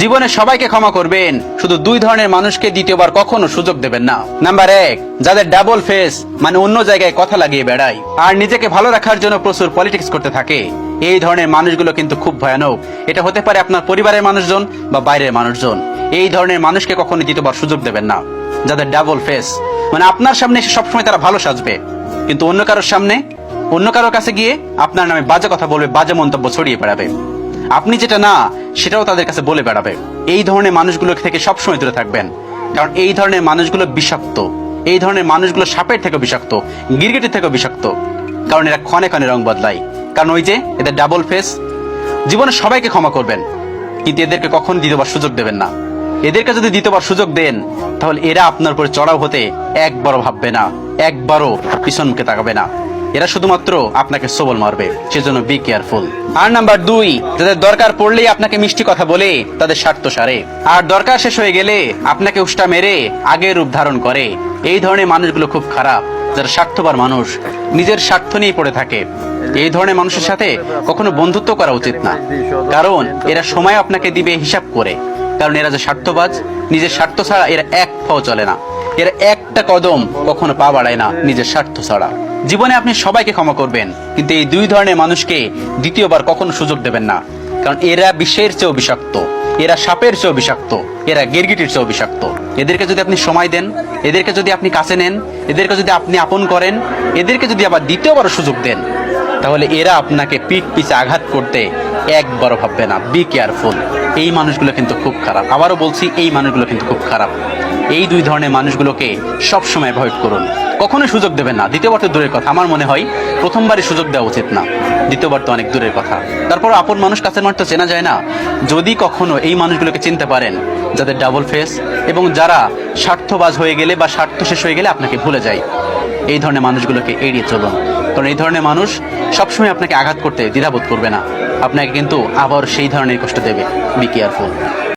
জীবনে সবাইকে ক্ষমা করবেন। শুধু দুই ধরনের মানুষকে দ্বিতীয়বার কখনো সুযোগ দেবেন না। নাম্বার এক, যাদের ডাবল ফেস মানে অন্য জায়গায় কথা লাগিয়ে বেড়ায়। আর নিজেকে ভালো রাখার জন্য প্রচুর পলিটিক্স করতে থাকে। এই ধরনের মানুষগুলো কিন্তু খুব ভয়ানক। এটা হতে পারে আপনার পরিবারের মানুষজন বা বাইরের মানুষজন। এই ধরনের মানুষকে কখনো দ্বিতীয়বার সুযোগ দেবেন না। যাদের ডাবল ফেস মানে আপনার সামনে এসে সবসময় তারা ভালো সাজবে। কিন্তু অন্য কারোর সামনে, অন্য কারোর কাছে গিয়ে আপনার নামে বাজে কথা বলবে, বাজে মন্তব্য ছড়িয়ে বেড়াবে। আপনি যেটা না, সেটাও তাদের কাছে বলে বেড়াবে। এই ধরনের মানুষগুলো থেকে সবসময় দূরে থাকবেন। কারণ এই ধরনের মানুষগুলো বিষাক্ত। এই ধরনের মানুষগুলো সাপের থেকে বিষাক্ত, গিরগিটির থেকে বিষাক্ত। কারণ এরা ক্ষণে ক্ষণে রং বদলায়। কারণ ওই যে, এদের ডাবল ফেস জীবনে সবাইকে ক্ষমা করবেন। কিন্তু এদেরকে কখন দ্বিতীয়বার সুযোগ দেবেন না। এদেরকে যদি দ্বিতীয়বার সুযোগ দেন, তাহলে এরা আপনার উপরে চড়াও হতে একবারও ভাববে না, একবারও পিছন মুখে তাকাবে না। এরা শুধুমাত্র আপনাকে সবল মারবে, সেজন্য বি কেয়ারফুল আর নাম্বার দুই, যাদের দরকার পড়লেই আপনাকে মিষ্টি কথা বলে, তাদের স্বার্থ সারে। আর দরকার শেষ হয়ে গেলে আপনাকে উষ্টা মেরে আগের রূপ ধারণ করে। এই ধরনের মানুষগুলো খুব খারাপ, যারা স্বার্থপর মানুষ, নিজের স্বার্থ নিয়ে পড়ে থাকে। এই ধরনের মানুষের সাথে কখনো বন্ধুত্ব করা উচিত না। কারণ এরা সময় আপনাকে দিবে হিসাব করে। কারণ এরা যে স্বার্থবাজ, নিজের স্বার্থ ছাড়া এরা এক পাও চলে না। এরা একটা কদম কখনো পা বাড়ায় না নিজের স্বার্থ ছাড়া। জীবনে আপনি সবাইকে ক্ষমা করবেন, কিন্তু এই দুই ধরনের মানুষকে দ্বিতীয়বার কখনো সুযোগ দেবেন না। কারণ এরা বিষের চেয়েও বিষাক্ত, এরা সাপের চেয়েও বিষাক্ত, এরা গিরগিটির চেয়েও বিষাক্ত। এদেরকে যদি আপনি সময় দেন, এদেরকে যদি আপনি কাছে নেন, এদেরকে যদি আপনি আপন করেন, এদেরকে যদি আবার দ্বিতীয়বার সুযোগ দেন, তাহলে এরা আপনাকে পিঠ পিছে আঘাত করতে একবারও ভাববে না। বি কেয়ারফুল এই মানুষগুলো কিন্তু খুব খারাপ। আবারও বলছি, এই মানুষগুলো কিন্তু খুব খারাপ। এই দুই ধরনের মানুষগুলোকে সবসময় অ্যাভয়েড করুন। কখনো সুযোগ দেবেন না। দ্বিতীয়বার তো দূরের কথা। আমার মনে হয় প্রথমবারই সুযোগ দেওয়া উচিত না। দ্বিতীয়বার তো অনেক দূরের কথা। তারপর আপন মানুষ কাছের মানুষ তো চেনা যায় না। যদি কখনো এই মানুষগুলোকে চিনতে পারেন, যাদের ডাবল ফেস এবং যারা স্বার্থবাজ হয়ে গেলে বা স্বার্থ শেষ হয়ে গেলে আপনাকে ভুলে যায়, এই ধরনের মানুষগুলোকে এড়িয়ে চলুন। কারণ এই ধরনের মানুষ সবসময় আপনাকে আঘাত করতে দ্বিধাবোধ করবে না। আপনাকে কিন্তু আবার সেই ধরনের কষ্ট দেবে। Be careful